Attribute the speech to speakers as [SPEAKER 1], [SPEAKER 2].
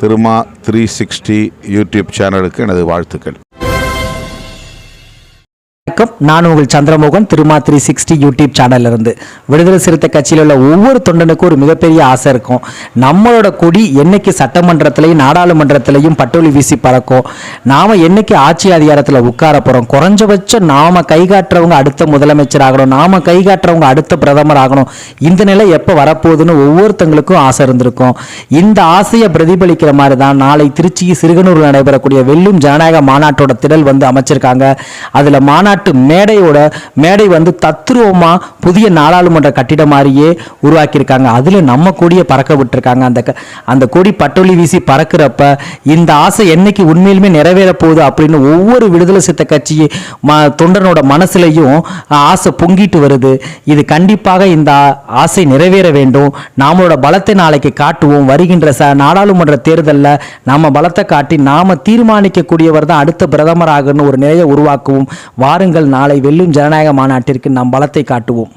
[SPEAKER 1] Thiruma three sixty YouTube சேனலுக்கு எனது வாழ்த்துக்கள்.
[SPEAKER 2] வணக்கம். நான் உங்கள் Chandramohan Thiruma three sixty YouTube சேனல்ல இருந்து விடுதலை சிறுத்தை கட்சியில் உள்ள ஒவ்வொரு தொண்டனுக்கும் ஒரு மிகப்பெரிய ஆசை இருக்கும். நம்மளோட கொடி என்னைக்கு சட்டமன்றத்திலையும் நாடாளுமன்றத்திலையும் பட்டோலி வீசி பறக்கும். நாம என்னைக்கு ஆட்சி அதிகாரத்தில் உட்கார போறோம்? குறைஞ்சபட்சம் நாம கை காட்டுறவங்க அடுத்த முதலமைச்சர் ஆகணும். நாம கை காட்டுறவங்க அடுத்த பிரதமர் ஆகணும். இந்த நிலை எப்போ வரப்போகுதுன்னு ஒவ்வொருத்தங்களுக்கும் ஆசை இருந்திருக்கும். இந்த ஆசையை பிரதிபலிக்கிற மாதிரி தான் நாளை திருச்சி சிறுகனூரில் நடைபெறக்கூடிய வெல்லும் ஜனநாயக மாநாட்டோட திடல் வந்து அமைச்சிருக்காங்க. அதில் மாநாட்டு மேடையோட மேடை வந்து தத்ரூபமாக புதிய நாடாளுமன்ற கட்டிடம் மாதிரியே உருவாக்கியிருக்காங்க. அதில் நம்ம கொடியை பறக்க விட்டுருக்காங்க. அந்த அந்த கொடி பட்டொலி வீசி பறக்கிறப்ப இந்த ஆசை என்னைக்கு உண்மையிலுமே நிறைவேற போகுது அப்படின்னு ஒவ்வொரு விடுதலை சித்த கட்சி ம தொண்டனோட மனசுலையும் ஆசை பொங்கிட்டு வருது. இது கண்டிப்பாக இந்த ஆசை நிறைவேற வேண்டும். நாமளோட பலத்தை நாளைக்கு காட்டுவோம். வருகின்ற ச நாடாளுமன்ற தேர்தலில் நாம பலத்தை காட்டி நாம தீர்மானிக்கக்கூடியவர் தான் அடுத்த பிரதமர் ஆகணும்னு ஒரு நிலையை உருவாக்குவோம். வாருங்கள் நாளை வெல்லும் ஜனநாயக மாநாட்டிற்கு நாம் பலத்தை காட்டுவோம்.